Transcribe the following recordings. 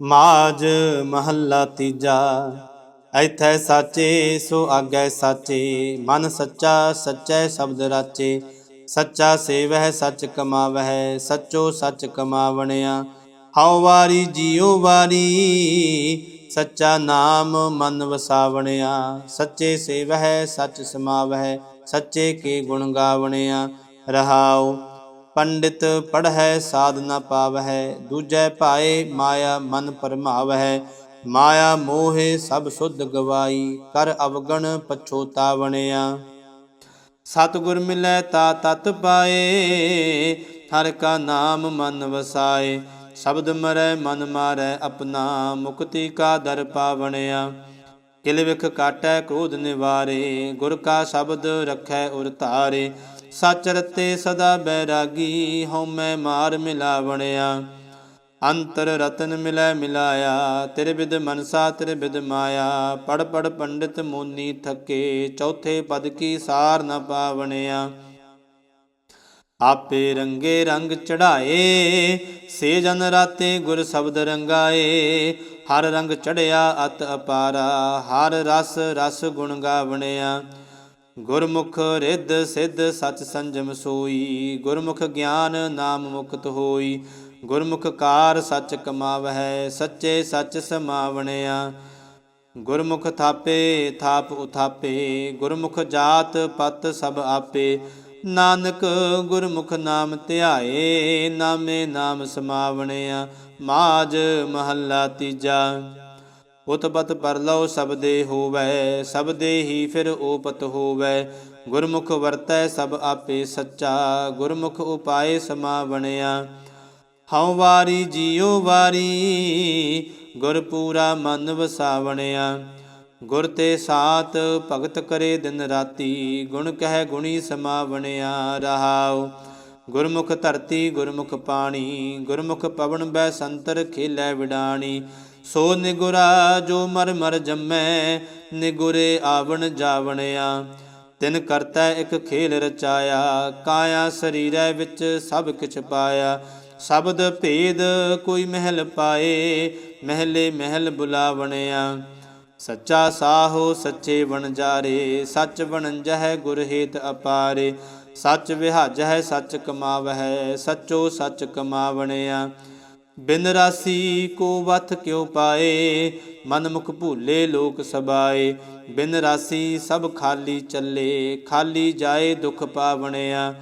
ਮਾਜ ਮਹੱਲਾ ਤੀਜਾ, ਐਥੈ ਸਾਚੇ, ਸੋ ਆਗੈ ਸਾਚੇ, ਮਨ ਸੱਚਾ, ਸੱਚੈ ਸ਼ਬਦ ਰਾਚੇ, ਸੱਚਾ ਸੇਵਹਿ, ਸੱਚ ਕਮਾਵਹਿ, ਸੱਚੋ ਸੱਚ ਕਮਾਵਣਿਆ, ਹਉ ਵਾਰੀ ਜੀਉ ਵਾਰੀ, ਸੱਚਾ ਨਾਮ ਮਨ ਵਸਾਵਣਿਆ, ਸੱਚੇ ਸੇਵਹਿ, ਸੱਚ ਸਮਾਵਹਿ, ਸੱਚੇ ਕੇ ਗੁਣ ਗਾਵਣਿਆ, ਰਹਾਉ ਪੰਡਿਤ ਪੜ੍ਹੈ ਸਾਧ ਨ ਪਾਵਹਿ, ਦੂਜੈ ਭਾਏ ਮਾਇਆ ਮਨ ਪਰਮਾਵਹਿ, ਮਾਇਆ ਮੋਹਿ ਸਭ ਸੁਧ ਗਵਾਈ, ਕਰ ਅਵਗਣ ਪਛੋਤਾਵਣਿਆ ਸਤਿਗੁਰ ਮਿਲੈ ਤਾ ਤਤ ਪਾਏ, ਹਰ ਕਾ ਨਾਮ ਮਨ ਵਸਾਏ, ਸ਼ਬਦ ਮਰੈ ਮਨ ਮਾਰੈ ਆਪਣਾ ਮੁਕਤੀ ਕਾ ਦਰ ਪਾਵਣਿਆ। ਕਿਲ ਵਿਖ ਕਾਟੈ ਕ੍ਰੋਧ ਨਿਵਾਰੇ, ਗੁਰ ਕਾ ਸ਼ਬਦ ਰਖੈ ਉਰ ਧਾਰੇ ਸਚ ਰਤੇ ਸਦਾ ਬੈਰਾਗੀ ਹਉਮੈ ਮਾਰ ਮਿਲਾਵਣਿਆ। ਅੰਤਰ ਰਤਨ ਮਿਲੈ ਮਿਲਾਇਆ, ਤੇਰੇ ਬਿਦ ਮਨਸਾ ਤੇਰੇ ਬਿਦ ਮਾਇਆ। ਪੜ ਪੜ ਪੰਡਿਤ ਮੋਨੀ ਥਕੇ, ਚੌਥੇ ਪਦ ਕੀ ਸਾਰ ਨ ਪਾਵਣਿਆ। ਆਪੇ ਰੰਗੇ ਰੰਗ ਚੜਾਏ ਸੇ ਜਨ ਰਾਤੇ ਗੁਰ ਸ਼ਬਦ ਰੰਗਾਏ। ਹਰ ਰੰਗ ਚੜਿਆ ਅਤ ਅਪਾਰਾ, ਹਰ ਰਸ ਰਸ ਗੁਣ ਗਾਵਣਿਆ। ਗੁਰਮੁਖ ਰਿੱਧ ਸਿੱਧ ਸਚ ਸੰਜਮ ਸੋਈ, ਗੁਰਮੁਖ ਗਿਆਨ ਨਾਮ ਮੁਕਤ ਹੋਈ, ਗੁਰਮੁਖ ਕਾਰ ਸਚ ਕਮਾਵਹਿ, ਸੱਚੇ ਸਚ ਸਮਾਵਣਿਆ। ਗੁਰਮੁਖ ਥਾਪੇ, ਥਾਪ ਉਥਾਪੇ, ਗੁਰਮੁਖ ਜਾਤ ਪਤ ਸਭ ਆਪੇ। ਨਾਨਕ ਗੁਰਮੁਖ ਨਾਮ ਧਿਆਏ, ਨਾਮੇ ਨਾਮ ਸਮਾਵਣਿਆ, ਮਾਜ ਮਹੱਲਾ ਤੀਜਾ। ਉਤਪਤ ਪਰਲਉ ਸਬਦੇ ਹੋਵੈ, ਸਬਦੇ ਹੀ ਫਿਰ ਓਪਤ ਹੋਵੈ। ਗੁਰਮੁਖ ਵਰਤੈ ਸਭ ਆਪੇ ਸੱਚਾ, ਗੁਰਮੁਖ ਉਪਾਏ ਸਮਾਵਣਿਆ ਹਉ ਵਾਰੀ ਜੀਉ ਵਾਰੀ, ਗੁਰ ਪੂਰਾ ਮਨ ਵਸਾਵਣਿਆ। ਗੁਰ ਤੇ ਸਾਤ ਭਗਤ ਕਰੇ ਦਿਨ ਰਾਤੀ, ਗੁਣ ਕਹਿ ਗੁਣੀ ਸਮਾਵਣਿਆ ਰਹਾਉ। ਗੁਰਮੁਖ ਧਰਤੀ, ਗੁਰਮੁਖ ਪਾਣੀ, ਗੁਰਮੁਖ ਪਵਨ ਬੈ ਸੰਤਰ ਖੇਲੇ ਵਿਡਾਣੀ। ਸੋ ਨਿਗੁਰਾ ਜੋ ਮਰ ਮਰ ਜੰਮੈ, ਨਿਗੁਰੇ ਆਵਣ ਜਾਵਣਿਆ। ਤਿਨ ਕਰਤਾ ਇੱਕ ਖੇਲ ਰਚਾਇਆ, ਕਾਇਆ ਸਰੀਰੈ ਵਿੱਚ ਸਭ ਕਿਛ ਪਾਇਆ। ਸ਼ਬਦ ਭੇਦ ਕੋਈ ਮਹਿਲ ਪਾਏ, ਮਹਿਲੇ ਮਹਿਲ ਬੁਲਾਵਣਿਆ। ਸੱਚਾ ਸਾਹੋ ਸੱਚੇ ਵਣਜਾਰੇ ਸੱਚ ਵਣੰਜਹਿ ਗੁਰ ਹੇਤ ਅਪਾਰੇ। ਸੱਚ ਵਿਹਾਜ ਹੈ, ਸੱਚ ਕਮਾਵਹਿ ਸੱਚੋ ਸੱਚ ਕਮਾਵਣਿਆ। ਬਿਨ ਰਾਸੀ ਕੋ ਵਥ ਕਿਉ ਪਾਏ, ਮਨ ਮੁਖ ਭੂਲੇ ਲੋਕ ਸਬਾਏ। ਬਿਨ ਰਾਸੀ ਸਭ ਖਾਲੀ ਚੱਲੇ, ਖਾਲੀ ਜਾਏ ਦੁਖ ਪਾਵਣਿਆ।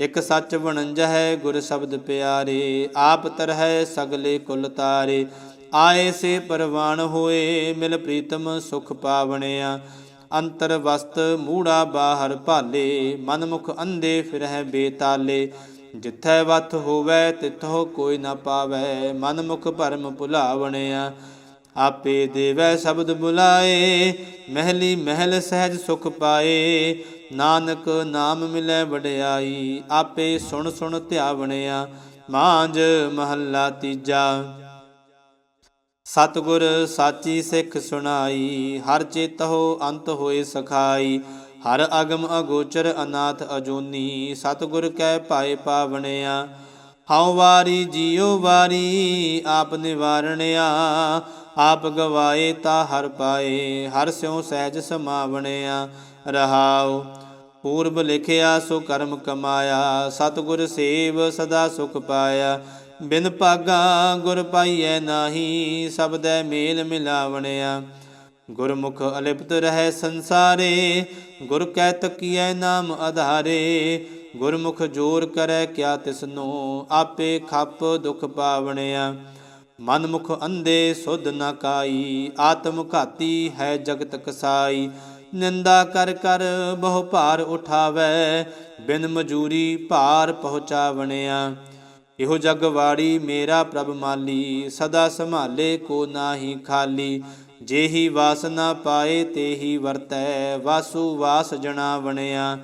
ਇਕ ਸੱਚ ਵਣੰਜ ਹੈ, ਗੁਰ ਸ਼ਬਦ ਪਿਆਰੇ। ਆਪ ਤਰਹਿ ਸਗਲੇ ਕੁਲ ਤਾਰੇ। ਆਏ ਸੇ ਪਰਵਾਨ ਹੋਏ, ਮਿਲ ਪ੍ਰੀਤਮ ਸੁਖ ਪਾਵਣਿਆ। ਅੰਤਰ ਵਸਤ ਮੂੜਾ ਬਾਹਰ ਭਾਲੇ ਮਨ ਮੁਖ ਅੰਧੇ ਫਿਰਹਿ ਬੇਤਾਲੇ। ਜਿੱਥੈ ਵਤ ਹੋਵੈ, ਤਿੱਥੋਂ ਕੋਈ ਨਾ ਪਾਵੈ। ਮਨ ਮੁਖ ਭਰਮ ਭੁਲਾਵਣਿਆ, ਆਪੇ ਦੇਵੈ ਸ਼ਬਦ ਬੁਲਾਏ। ਮਹਿਲੀ ਮਹਿਲ ਸਹਿਜ ਸੁਖ ਪਾਏ। ਨਾਨਕ ਨਾਮ ਮਿਲੈ ਵਡਿਆਈ, ਆਪੇ ਸੁਣ ਸੁਣ ਧਿਆਵਣਿਆ। ਮਾਂਜ ਮਹੱਲਾ ਤੀਜਾ। ਸਤਗੁਰ ਸਾਚੀ ਸਿੱਖ ਸੁਣਾਈ, ਹਰ ਚੇਤਹੁ ਅੰਤ ਹੋਏ ਸਖਾਈ, ਹਰ ਅਗਮ ਅਗੋਚਰ ਅਨਾਥ ਅਜੋਨੀ, ਸਤਗੁਰ ਕੈ ਪਾਏ ਪਾਵਣਿਆ। ਹਉ ਵਾਰੀ ਜੀਉ ਵਾਰੀ ਆਪ ਨਿਵਾਰਣਿਆ, ਆਪ ਗਵਾਏ ਤਾ ਹਰ ਪਾਏ, ਹਰ ਸਿਉ ਸਹਿਜ ਸਮਾਵਣਿਆ। ਰਹਾਉ, ਪੂਰਬ ਲਿਖਿਆ ਸੋ ਕਰਮ ਕਮਾਇਆ, ਸਤਗੁਰ ਸੇਵ ਸਦਾ ਸੁਖ ਪਾਇਆ। ਬਿਨ ਭਾਗਾ ਗੁਰ ਪਾਈਐ ਨਾਹੀ ਸਬਦੈ ਮੇਲ ਮਿਲਾਵਣਿਆ। ਗੁਰਮੁਖ ਅਲਿਪਤ ਰਹਿ ਸੰਸਾਰੇ, ਗੁਰ ਕੈ ਤਕੀਐ ਨਾਮ ਆਧਾਰੇ। ਗੁਰਮੁਖ ਜੋਰ ਕਰੈ ਕਿਆ ਤਿਸਨੋ, ਆਪੇ ਖੱਪ ਦੁਖ ਪਾਵਣਿਆ। ਮਨਮੁਖ ਅੰਧੇ ਸੁਧ ਨ ਕਾਈ, ਆਤਮ ਘਾਤੀ ਹੈ ਜਗਤ ਕਸਾਈ। ਨਿੰਦਾ ਕਰ ਕਰ ਬਹੁ ਭਾਰ ਉਠਾਵੈ, ਬਿਨ ਮਜੂਰੀ ਭਾਰ ਪਹੁੰਚਾਵਣਿਆ। ਇਹੋ ਜਗ ਵਾੜੀ, ਮੇਰਾ ਪ੍ਰਭ ਮਾਲੀ, ਸਦਾ ਸੰਭਾਲੇ ਕੋ ਨਾਹੀ ਖਾਲੀ। ਜੇਹੀ ਵਾਸਨਾ ਪਾਏ ਤੇਹੀ ਵਰਤੈ, ਵਾਸੂ ਵਾਸ ਜਣਾ ਬਣਿਆ।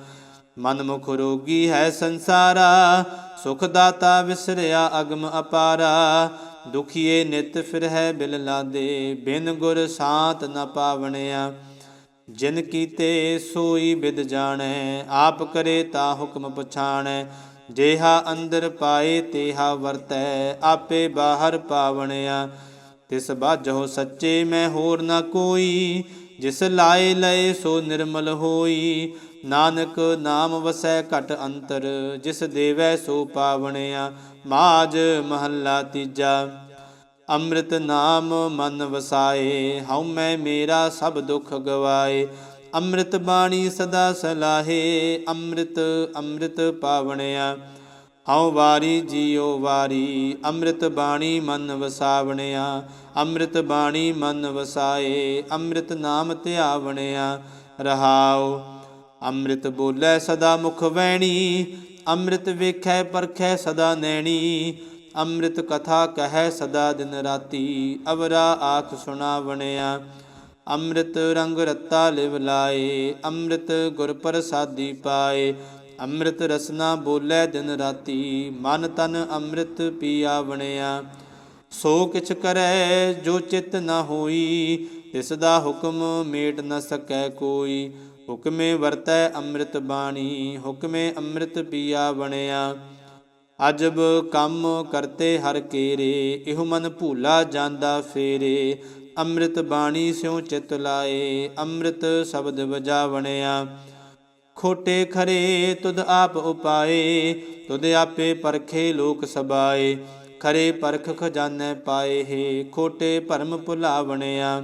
ਮਨ ਮੁਖ ਰੋਗੀ ਹੈ ਸੰਸਾਰਾ, ਸੁਖ ਦਾਤਾ ਵਿਸਰਿਆ ਅਗਮ ਅਪਾਰਾ। ਦੁਖੀਏ ਨਿਤ ਫਿਰ ਹੈ ਬਿਲ ਲਾਦੇ, ਬਿਨ ਗੁਰ ਸਾਤ ਨ ਪਾਵਣਿਆ। ਜਿਨ ਕੀਤੇ ਸੋਈ ਬਿਦ ਜਾਣੈ, ਆਪ ਕਰੇ ਤਾ ਹੁਕਮ ਪਛਾਣੈ। ਜੇਹਾ ਅੰਦਰ ਪਾਏ ਤੇਹਾ ਵਰਤੈ, ਆਪੇ ਬਾਹਰ ਪਾਵਣਿਆ। ਤਿਸ ਬਾਝੋ ਸੱਚੇ ਮੈਂ ਹੋਰ ਨਾ ਕੋਈ, ਜਿਸ ਲਾਏ ਲਏ ਸੋ ਨਿਰਮਲ ਹੋਈ। ਨਾਨਕ ਨਾਮ ਵਸੈ ਘਟ ਅੰਤਰ, ਜਿਸ ਦੇਵੈ ਸੋ ਪਾਵਣਿਆ। ਮਾਜ ਮਹੱਲਾ ਤੀਜਾ, ਅੰਮ੍ਰਿਤ ਨਾਮ ਮਨ ਵਸਾਏ ਹਉ ਮੈਂ ਮੇਰਾ ਸਭ ਦੁੱਖ ਗਵਾਏ। ਅੰਮ੍ਰਿਤ ਬਾਣੀ ਸਦਾ ਸਲਾਹੇ, ਅੰਮ੍ਰਿਤ ਅੰਮ੍ਰਿਤ ਪਾਵਣਿਆ। ਹਉ ਵਾਰੀ ਜੀਉ ਵਾਰੀ, ਅੰਮ੍ਰਿਤ ਬਾਣੀ ਮਨ ਵਸਾਵਣਿਆ। ਅੰਮ੍ਰਿਤ ਬਾਣੀ ਮਨ ਵਸਾਏ, ਅੰਮ੍ਰਿਤ ਨਾਮ ਧਿਆਵਣਿਆ। ਰਹਾਉ, ਅੰਮ੍ਰਿਤ ਬੋਲੇ ਸਦਾ ਮੁਖ ਵੈਣੀ ਅੰਮ੍ਰਿਤ ਵੇਖੈ ਪਰਖੈ ਸਦਾ ਨੈਣੀ। ਅੰਮ੍ਰਿਤ ਕਥਾ ਕਹੈ ਸਦਾ ਦਿਨ ਰਾਤੀ, ਅਵਰਾ ਆਖ ਸੁਣਾਵਣਿਆ। ਅੰਮ੍ਰਿਤ ਰੰਗ ਰਤਾ ਲਿਵ ਲਾਏ, ਅੰਮ੍ਰਿਤ ਗੁਰ ਪ੍ਰਸਾਦੀ ਪਾਏ। ਅੰਮ੍ਰਿਤ ਰਸਨਾ ਬੋਲੇ ਦਿਨ ਰਾਤੀ, ਮਨ ਤਨ ਅੰਮ੍ਰਿਤ ਪੀਆ ਬਣਿਆ। ਸੋ ਕਿਛ ਕਰੈ ਜੋ ਚਿਤ ਨ ਹੋਈ, ਤਿਸ ਦਾ ਹੁਕਮ ਮੇਟ ਨ ਸਕੈ ਕੋਈ। ਹੁਕਮੇ ਵਰਤੈ ਅੰਮ੍ਰਿਤ ਬਾਣੀ, ਹੁਕਮੇ ਅੰਮ੍ਰਿਤ ਪੀਆ ਬਣਿਆ। ਅਜਬ ਕੰਮ ਕਰਤੇ ਹਰ ਕੇਰੇ, ਇਹੋ ਮਨ ਭੂਲਾ ਜਾਂਦਾ ਫੇਰੇ। ਅੰਮ੍ਰਿਤ ਬਾਣੀ ਸਿਉ ਚਿਤ ਲਾਏ, ਅੰਮ੍ਰਿਤ ਸ਼ਬਦ ਵਜਾਵਣਿਆ। ਖੋਟੇ ਖਰੇ ਤੁਧ ਆਪ ਉਪਾਏ, ਤੁਧ ਆਪੇ ਪਰਖੇ ਲੋਕ ਸਬਾਏ। ਖਰੇ ਪਰਖ ਖਜ਼ਾਨੇ ਪਾਏ ਹੈ, ਖੋਟੇ ਭਰਮ ਭੁਲਾਵਣਿਆ।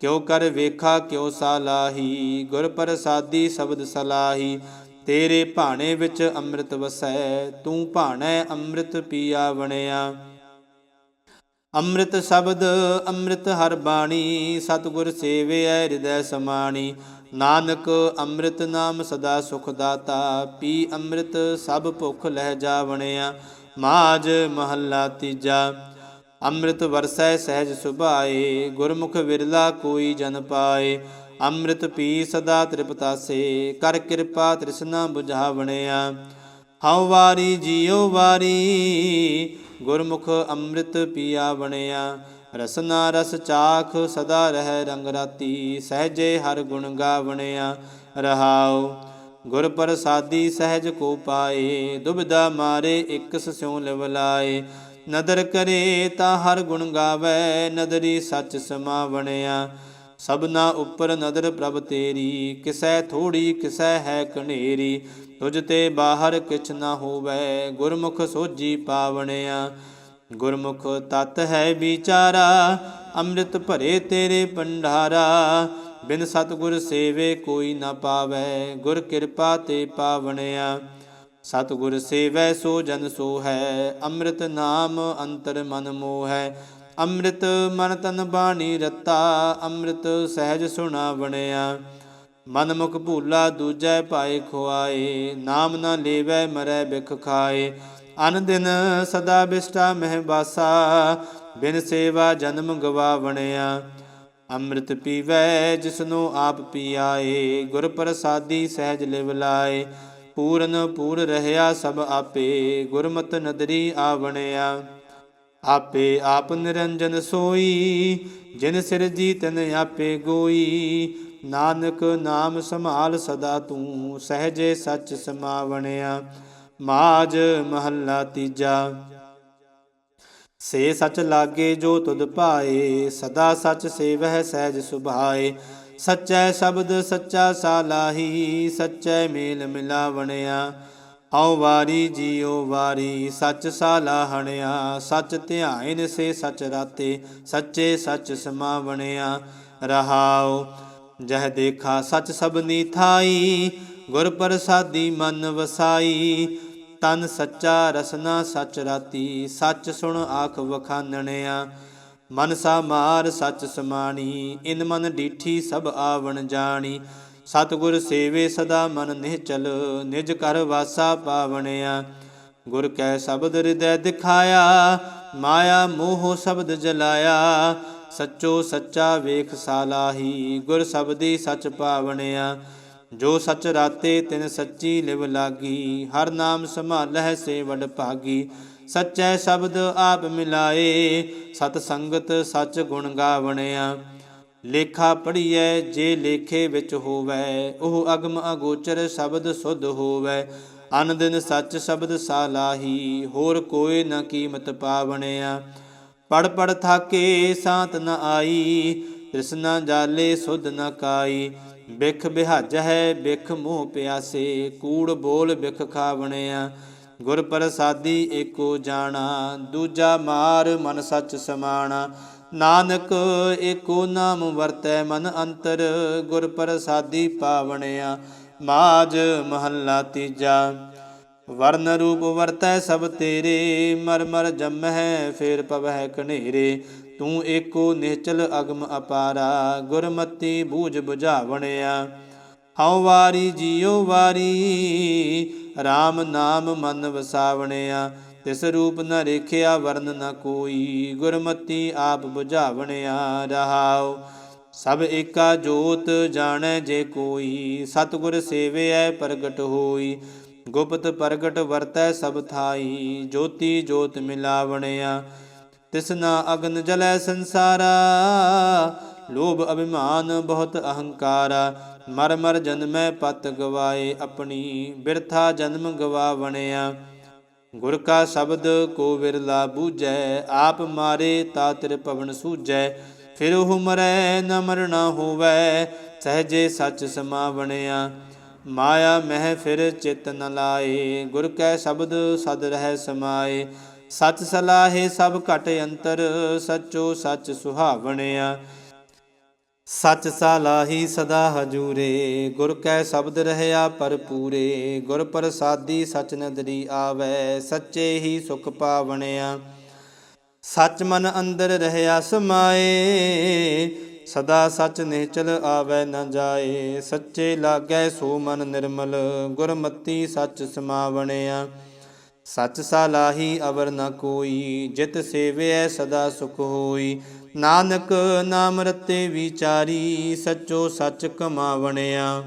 ਕਿਉ ਕਰ ਵੇਖਾ ਕਿਉ ਸਾਲਾਹੀ ਗੁਰ ਪ੍ਰਸਾਦੀ ਸ਼ਬਦ ਸਲਾਹੀ। ਤੇਰੇ ਭਾਣੇ ਵਿੱਚ ਅੰਮ੍ਰਿਤ ਵਸੈ, ਤੂੰ ਭਾਣੈ ਅੰਮ੍ਰਿਤ ਪੀਆ ਬਣਿਆ ਅੰਮ੍ਰਿਤ ਸ਼ਬਦ, ਅੰਮ੍ਰਿਤ ਹਰ ਬਾਣੀ, ਸਤਿਗੁਰ ਸੇਵਿਐ ਹਿਰਦੈ ਸਮਾਣੀ। ਨਾਨਕ ਅੰਮ੍ਰਿਤ ਨਾਮ ਸਦਾ ਸੁਖ ਦਾਤਾ, ਪੀ ਅੰਮ੍ਰਿਤ ਸਭ ਭੁਖ ਲਹਿ ਜਾਵਣਿਆ ਮਾਜ ਮਹੱਲਾ ਤੀਜਾ। ਅੰਮ੍ਰਿਤ ਵਰਸੈ ਸਹਿਜ ਸੁਭਾਏ, ਗੁਰਮੁਖ ਵਿਰਲਾ ਕੋਈ ਜਨ ਪਾਏ। ਅੰਮ੍ਰਿਤ ਪੀ ਸਦਾ ਤ੍ਰਿਪਤਾਸੇ, ਕਰ ਕਿਰਪਾ ਤ੍ਰਿਸ਼ਨਾ 부ਝਾਵਣਿਆ ਹਉ ਵਾਰੀ ਜੀਉ ਵਾਰੀ, ਗੁਰਮੁਖ ਅੰਮ੍ਰਿਤ ਪੀਆ ਬਣਿਆ। ਰਸਨਾ ਰਸ ਚਾਖ ਸਦਾ ਰਹਿ ਰੰਗ ਰਾਤੀ, ਸਹਜੇ ਹਰ ਗੁਣ ਗਾਵਣਿਆ। ਰਹਾਉ ਗੁਰ ਪ੍ਰਸਾਦੀ ਸਹਿਜ ਕੋ ਪਾਏ, ਦੁਬਿਧਾ ਮਾਰੇ ਇਕਸ ਸਿਉ ਲਵਲਾਏ ਨਦਰ ਕਰੇ ਤਾਂ ਹਰ ਗੁਣ ਗਾਵੇ, ਨਦਰੀ ਸੱਚ ਸਮਾਵਣਿਆ। ਸਭਨਾ ਉਪਰ ਨਦਰ ਪ੍ਰਭ ਤੇਰੀ, ਕਿਸੈ ਥੋੜੀ, ਕਿਸੈ ਹੈ ਕਨੇਰੀ, ਤੁਝ ਤੇ ਬਾਹਰ ਕਿਛ ਨਾ ਹੋਵੇ, ਗੁਰਮੁਖ ਸੋਜੀ ਪਾਵਣਿਆ। ਗੁਰਮੁਖ ਤਤ ਹੈ ਵਿਚਾਰਾ, ਅੰਮ੍ਰਿਤ ਭਰੇ ਤੇਰੇ ਭੰਡਾਰਾ, ਬਿਨ ਸਤਗੁਰ ਸੇਵੇ ਕੋਈ ਨਾ ਪਾਵੇ, ਗੁਰ ਕਿਰਪਾ ਤੇ ਪਾਵਣਿਆ। ਸਤਗੁਰ ਸੇਵੈ ਸੋ ਜਨ ਸੋ ਹੈ ਅੰਮ੍ਰਿਤ ਨਾਮ ਅੰਤਰ ਮਨ ਮੋਹ। ਹੈ ਅੰਮ੍ਰਿਤ ਮਨ ਤਨ ਬਾਣੀ ਰਤਾ, ਅੰਮ੍ਰਿਤ ਸਹਿਜ ਸੁਣਾ ਬਣਿਆ ਮਨ ਮੁਖ ਭੂਲਾ ਦੂਜੈ ਭਾਏ ਖੁਆਏ, ਨਾਮ ਨਾ ਲੇਵੈ ਮਰੈ ਬਿਖ ਖਾਏ। ਅਨ ਦਿਨ ਸਦਾ ਬਿਸਟਾ ਮਹਿ ਬਾਸਾ ਬਿਨ ਸੇਵਾ ਜਨਮ ਗਵਾ ਬਣਿਆ ਅੰਮ੍ਰਿਤ ਪੀਵੈ ਜਿਸਨੂੰ ਆਪ ਪੀਆਏ, ਗੁਰ ਪ੍ਰਸਾਦੀ ਸਹਿਜ ਲਿਵ ਲਾਏ। ਪੂਰਨ ਪੂਰ ਰਹਿਆ ਸਭ ਆਪੇ, ਗੁਰਮਤ ਨਦਰੀ ਆਵਣਿਆ। ਆਪੇ ਆਪ ਨਿਰੰਜਨ ਸੋਈ, ਜਿਨ ਸਿਰ ਜੀ ਤਨ ਆਪੇ ਗੋਈ। ਨਾਨਕ ਨਾਮ ਸੰਭਾਲ ਸਦਾ ਤੂੰ, ਸਹਜੇ ਸੱਚ ਸਮਾਵਣਿਆ। ਮਾਜ ਮਹੱਲਾ ਤੀਜਾ। ਸੇ ਸਚ ਲਾਗੇ ਜੋ ਤੁਧ ਪਾਏ, ਸਦਾ ਸਚ ਸੇਵਹਿ ਸਹਿਜ ਸੁਭਾਏ। ਸਚੈ ਸ਼ਬਦ ਸੱਚਾ ਸਾਲਾਹੀ, ਸਚੈ ਮੇਲ ਮਿਲਾਵਣਿਆ। ਹਉ ਵਾਰੀ ਜੀਉ ਵਾਰੀ, ਸਚ ਸਾਲਾਹਣਿਆ ਸਚ ਧਿਆਇਨ ਸੇ ਸਚ ਰਾਤੇ, ਸੱਚੇ ਸਚ ਸਮਾਵਣਿਆ। ਰਹਾਉ, ਜਹ ਦੇਖਾ ਸਚ ਸਭਨੀ ਥਾਈ, ਗੁਰ ਪ੍ਰਸਾਦੀ ਮਨ ਵਸਾਈ। ਤਨ ਸੱਚਾ ਰਸਨਾ ਸਚ ਰਾਤੀ, ਸੱਚ ਸੁਣ ਆਖ ਵਖਾਨਣਿਆ। ਮਨਸਾ ਮਾਰ ਸੱਚ ਸਮਾਣੀ, ਇਨ ਮਨ ਡੀਠੀ ਸਭ ਆਵਣ ਜਾਣੀ। ਸਤਿਗੁਰ ਸੇਵੇ ਸਦਾ ਮਨ ਨਿਹਚਲ, ਨਿਜ ਕਰ ਵਾਸਾ ਪਾਵਣਿਆ। ਗੁਰ ਕੈ ਸ਼ਬਦ ਹਿਰਦੈ ਦਿਖਾਇਆ, ਮਾਇਆ ਮੋਹ ਸ਼ਬਦ ਜਲਾਇਆ। ਸੱਚੋ ਸੱਚਾ ਵੇਖ ਸਾਲਾਹੀ, ਗੁਰ ਸ਼ਬਦੀ ਸਚ ਪਾਵਣਿਆ। ਜੋ ਸਚ ਰਾਤੇ ਤਿਨ ਸੱਚੀ ਲਿਵ ਲਾਗੀ, ਹਰ ਨਾਮ ਸੰਭਾਲਹਿ ਸੇ ਵਡ ਭਾਗੀ। ਸਚੈ ਸ਼ਬਦ ਆਪ ਮਿਲਾਏ, ਸਤ ਸੰਗਤ ਸਚ ਗੁਣ ਗਾਵਣਿਆ। ਲੇਖਾ ਪੜੀਐ ਜੇ ਲੇਖੇ ਵਿੱਚ ਹੋਵੈ, ਉਹ ਅਗਮ ਅਗੋਚਰ ਸ਼ਬਦ ਸੁਧ ਹੋਵੈ। ਅਨ ਦਿਨ ਸੱਚ ਸ਼ਬਦ ਸਾਲਾਹੀ ਹੋਰ ਕੋਈ ਨ ਕੀਮਤ ਪਾਵਣਿਆ। ਪੜ ਪੜ ਥਾਕੇ, ਸਾਤ ਨ ਆਈ, ਤ੍ਰਿਸ਼ਨਾ ਜਾਲੇ ਸੁਧ ਨ ਕਾਈ। ਬਿਖ ਬਿਹਜ ਹੈ ਬਿਖ ਮੂੰਹ ਪਿਆਸੇ, ਕੂੜ ਬੋਲ ਬਿਖ ਖਾਵਣਿਆ। ਗੁਰ ਪ੍ਰਸਾਦੀ ਏਕੋ ਜਾਣਾ, ਦੂਜਾ ਮਾਰ ਮਨ ਸੱਚ ਸਮਾਣਾ। ਨਾਨਕ ਏਕੋ ਨਾਮ ਵਰਤੈ ਮਨ ਅੰਤਰ, ਗੁਰ ਪ੍ਰਸਾਦੀ ਪਾਵਣਿਆ ਮਾਜ ਮਹੱਲਾ ਤੀਜਾ। ਵਰਨ ਰੂਪ ਵਰਤੈ ਸਭ ਤੇਰੇ, ਮਰ ਮਰ ਜੰਮਹਿ ਫੇਰ ਪਵਹਿ ਕਨੇਰੇ। ਤੂੰ ਏਕੋ ਨਿਹਚਲ ਅਗਮ ਅਪਾਰਾ, ਗੁਰਮਤੀ ਬੂਝ 부ਝਾਵਣਿਆ ਹਉ ਵਾਰੀ ਜੀਉ ਵਾਰੀ RAM ਨਾਮ ਮਨ ਵਸਾਵਣਿਆ, ਤਿਸ ਰੂਪ ਨ ਰੇਖਿਆ ਵਰਨ ਨ ਕੋਈ, ਗੁਰਮਤੀ ਆਪ 부ਝਾਵਣਿਆ ਰਹਾਉ। ਸਭ ਏਕਾ ਜੋਤ ਜਾਣੈ ਜੇ ਕੋਈ, ਸਤਿਗੁਰ ਸੇਵਿਐ ਪ੍ਰਗਟ ਹੋਈ। ਗੁਪਤ ਪ੍ਰਗਟ ਵਰਤੈ ਸਭ ਥਾਈ, ਜੋਤੀ ਜੋਤ ਮਿਲਾਵਣਿਆ। ਤਿਸਨਾ ਅਗਨ ਜਲੈ ਸੰਸਾਰਾ ਲੋਭ ਅਭਿਮਾਨ ਬਹੁਤ ਅਹੰਕਾਰ, ਮਰ ਮਰ ਜਨਮੈ ਪਤ ਗਵਾਏ, ਆਪਣੀ ਬਿਰਥਾ ਜਨਮ ਗਵਾਵਣਿਆ। ਗੁਰ ਕਾ ਸ਼ਬਦ ਕੋ ਵਿਰਲਾ ਬੂਝੈ, ਆਪ ਮਾਰੇ ਤਾ ਤਿਰ ਪਵਨ ਸੂਝੈ। ਫਿਰ ਉਹ ਮਰੈ ਨ ਮਰਣਾ ਹੋਵੈ, ਸਹਜੇ ਸੱਚ ਸਮਾਵਣਿਆ। ਮਾਇਆ ਮਹਿ ਫਿਰ ਚਿਤ ਨ ਲਾਏ, ਗੁਰ ਕੈ ਸ਼ਬਦ ਸਦ ਰਹਿ ਸਮਾਏ। ਸਚ ਸਲਾਹੇ ਸਭ ਘਟ ਅੰਤਰ, ਸਚੋ ਸਚ ਸੁਹਾਵਣਿਆ। ਸਚ ਸਲਾਹੀ ਸਦਾ ਹਜੂਰੇ, ਗੁਰ ਕੈ ਸ਼ਬਦ ਰਹਿਆ ਪਰਪੂਰੇ ਗੁਰ ਪ੍ਰਸਾਦੀ ਸਚ ਨਦਰੀ ਆਵੈ, ਸੱਚੇ ਹੀ ਸੁਖ ਪਾਵਣਿਆ। ਸਚ ਮਨ ਅੰਦਰ ਰਹਿਆ ਸਮਾਏ, ਸਦਾ ਸਚ ਨਿਹਚਲ ਆਵੈ ਨ ਜਾਏ। ਸੱਚੇ ਲਾਗੈ ਸੋ ਮਨ ਨਿਰਮਲ, ਗੁਰਮਤੀ ਸਚ ਸਮਾਵਣਿਆ। ਸਚ ਸਲਾਹੀ ਅਵਰ ਨ ਕੋਈ, ਜਿਤ ਸੇਵਿਐ ਸਦਾ ਸੁਖ ਹੋਈ। ਨਾਨਕ ਨਾਮ ਰਤੇ ਵਿਚਾਰੀ, ਸਚੋ ਸਚ ਕਮਾਵਣਿਆ।